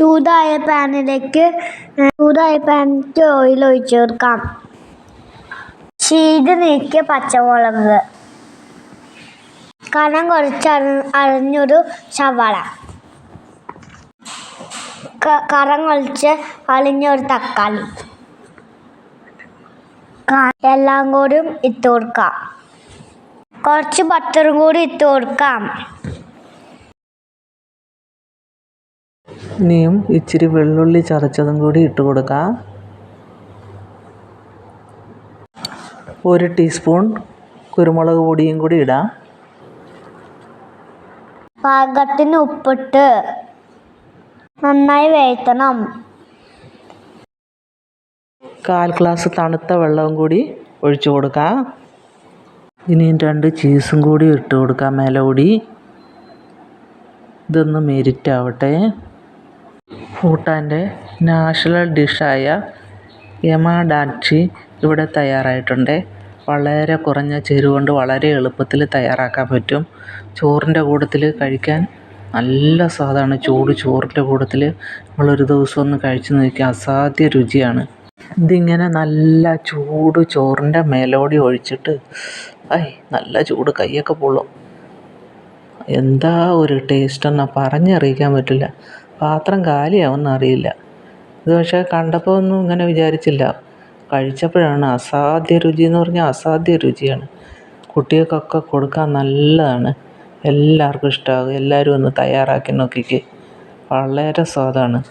ചൂടായ പാനിലേക്ക് ചൂടായ പാനിലേക്ക് ഓയിൽ ഒഴിച്ചു കൊടുക്കാം. ചീത് നീക്കിയ പച്ചമുളക്. കനം കുറച്ച് അരി- അരിഞ്ഞൊരു സവാള. കറം കുറച്ച് അളിഞ്ഞൊരു തക്കാളി. എല്ലാം കൂടി ഇട്ട് കൊടുക്കാം. കുറച്ച് ബട്ടറും കൂടി ഇട്ട് കൊടുക്കാം. ഇനിയും ഇച്ചിരി വെള്ളുള്ളി ചതച്ചതും കൂടി ഇട്ട് കൊടുക്കുക ഒരു ടീസ്പൂൺ കുരുമുളക് പൊടിയും കൂടി ഇടാം. പാകത്തിന് ഉപ്പിട്ട് നന്നായി വേഴ്ത്തണം കാൽ ഗ്ലാസ് തണുത്ത വെള്ളവും കൂടി ഒഴിച്ചു കൊടുക്കുക ഇനിയും രണ്ട് ചീസും കൂടി ഇട്ട് കൊടുക്കാം മേലോടി ഇതൊന്ന് മെരിറ്റ് ആവട്ടെ ഭൂട്ടാന്റെ നാഷണൽ ഡിഷായ യമാഡാക്ഷി ഇവിടെ തയ്യാറായിട്ടുണ്ട്. വളരെ കുറഞ്ഞ ചേരുവ കൊണ്ട് വളരെ എളുപ്പത്തിൽ തയ്യാറാക്കാൻ പറ്റും. ചോറിന്റെ കൂട്ടത്തിൽ കഴിക്കാൻ നല്ല സ്വാദാണ്. ചൂട് ചോറിന്റെ കൂട്ടത്തിൽ നമ്മളൊരു ദിവസം ഒന്ന് കഴിച്ചു നോക്കിയാൽ അസാധ്യ രുചിയാണ്. ഇതിങ്ങനെ നല്ല ചൂട് ചോറിന്റെ മേലോടി ഒഴിച്ചിട്ട് ഐ നല്ല ചൂട് കൈയൊക്കെ പൊള്ളും. എന്താ ഒരു ടേസ്റ്റ് എന്നാ പറഞ്ഞറിയിക്കാൻ പറ്റില്ല. പാത്രം കാലിയാവുമെന്ന് അറിയില്ല. ഇത് പക്ഷേ കണ്ടപ്പോൾ ഒന്നും ഇങ്ങനെ വിചാരിച്ചില്ല. കഴിച്ചപ്പോഴാണ് അസാധ്യ രുചി എന്ന് പറഞ്ഞാൽ അസാധ്യ രുചിയാണ്. കുട്ടികൾക്കൊക്കെ കൊടുക്കാൻ നല്ലതാണ്. എല്ലാവർക്കും ഇഷ്ടമാകും എല്ലാവരും ഒന്ന് തയ്യാറാക്കി നോക്കിക്കേ. വളരെ സ്വാദാണ്.